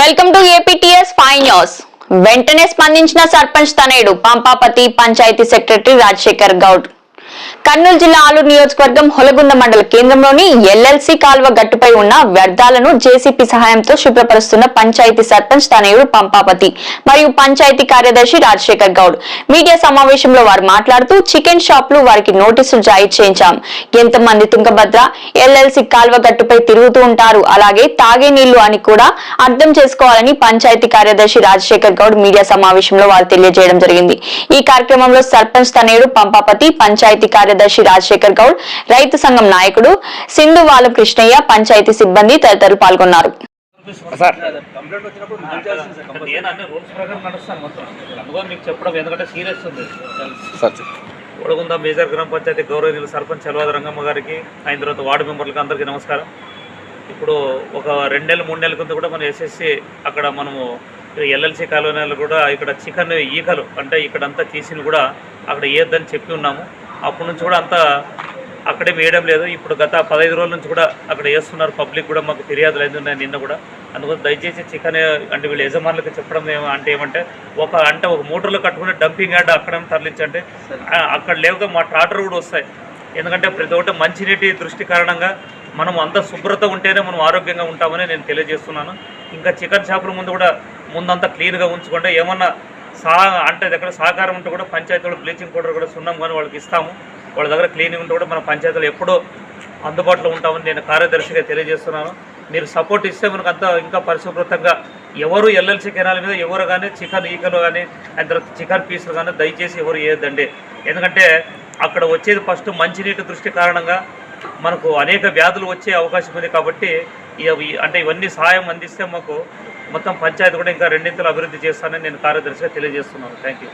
Welcome to APTS five news వెంటనే స్పందించిన సర్పంచ్ తనయుడు పంపాపతి పంచాయతీ సెక్రటరీ రాజశేఖర్ గౌడ్. కర్నూలు జిల్లా ఆలూరు నియోజకవర్గం హొలగుంద మండల కేంద్రంలోని ఎల్ఎల్సి కాల్వ గట్టుపై ఉన్న వ్యర్థాలను జేసీపీ సహాయంతో శుభ్రపరుస్తున్న పంచాయతీ సర్పంచ్ తనయుడు పంపాపతి మరియు పంచాయతీ కార్యదర్శి రాజశేఖర్ గౌడ్. మీడియా సమావేశంలో వారు మాట్లాడుతూ చికెన్ షాపులు వారికి నోటీసులు జారీ చేయించాం. ఎంతమంది తుంగభద్ర ఎల్ఎల్సి కాల్వ గట్టుపై తిరుగుతూ ఉంటారు? అలాగే తాగే నీళ్ళు అని కూడా అర్థం చేసుకోవాలని పంచాయతీ కార్యదర్శి రాజశేఖర్ గౌడ్ మీడియా సమావేశంలో వారు తెలియజేయడం జరిగింది. ఈ కార్యక్రమంలో సర్పంచ్ తనయుడు పంపాపతి పంచాయతీ కార్యదర్శి రాజశేఖర్ గౌడ్ రైతు సంఘం నాయకుడు సింధు కృష్ణయ్య పంచాయతీ సిబ్బంది తదితరులు పాల్గొన్నారు. సార్. ఒడగుంద మేజర్ గ్రామ పంచాయతీ గౌరవనీయులు సర్పంచ్ చలవాద రంగమ్మ గారికి ఆయన తర్వాత వార్డు మెంబర్లకు అందరికీ నమస్కారం. ఇప్పుడు ఒక రెండు నెలలు మూడు నెలల కింద కూడా మనం ఎస్ఎస్సి అక్కడ మనము ఎల్ఎల్సి కాలనీలు కూడా ఇక్కడ చికెన్ ఈకలు అంటే ఇక్కడంతా తీసిన కూడా అక్కడ వేయొద్దని చెప్పి ఉన్నాము. అప్పటి నుంచి కూడా అంతా అక్కడే వేయడం లేదు. ఇప్పుడు గత పదహైదు రోజుల నుంచి కూడా అక్కడ వేస్తున్నారు. పబ్లిక్ కూడా మాకు ఫిర్యాదులు అయింది ఉన్నాయి నిన్న కూడా. అందుకని దయచేసి చికెన్ అంటే వీళ్ళ యజమానులకు చెప్పడం అంటే ఏమంటే ఒక అంటే ఒక మోటార్లో కట్టుకుని డంపింగ్ యార్డ్ అక్కడ తరలించండి అక్కడ లేవుగా మా ట్రాక్టర్ కూడా వస్తాయి. ఎందుకంటే ప్రతి ఒక్కటి మంచినీటి దృష్టి కారణంగా మనం అంత శుభ్రత ఉంటేనే మనం ఆరోగ్యంగా ఉంటామని నేను తెలియజేస్తున్నాను. ఇంకా చికెన్ షాపుల ముందు కూడా ముందంతా క్లీన్గా ఉంచుకుంటే ఏమన్నా సా అంటే దగ్గర సహకారం ఉంటే కూడా పంచాయతీలో బ్లీచింగ్ పౌడర్ కూడా సున్నం కానీ వాళ్ళకి ఇస్తాము. వాళ్ళ దగ్గర క్లీనింగ్ ఉంటే కూడా మన పంచాయతీలో ఎప్పుడూ అందుబాటులో ఉంటామని నేను కార్యదర్శిగా తెలియజేస్తున్నాను. మీరు సపోర్ట్ ఇస్తే మనకు అంతా ఇంకా పరిశుభ్రతంగా ఎవరు ఎల్ఎల్సి కెనాల మీద ఎవరు కానీ చికెన్ ఈకలు కానీ అండ్ తర్వాత చికెన్ పీసులు కానీ దయచేసి ఎవరు వేయద్దండి ఎందుకంటే అక్కడ వచ్చేది ఫస్ట్ మంచినీటి దృష్టి కారణంగా మనకు అనేక వ్యాధులు వచ్చే అవకాశం ఉంది కాబట్టి అంటే ఇవన్నీ సహాయం అందిస్తే మాకు మొత్తం పంచాయతీ కూడా ఇంకా రెండింతలు అభివృద్ధి చేస్తానని నేను కార్యదర్శిగా తెలియజేస్తున్నాను. Thank you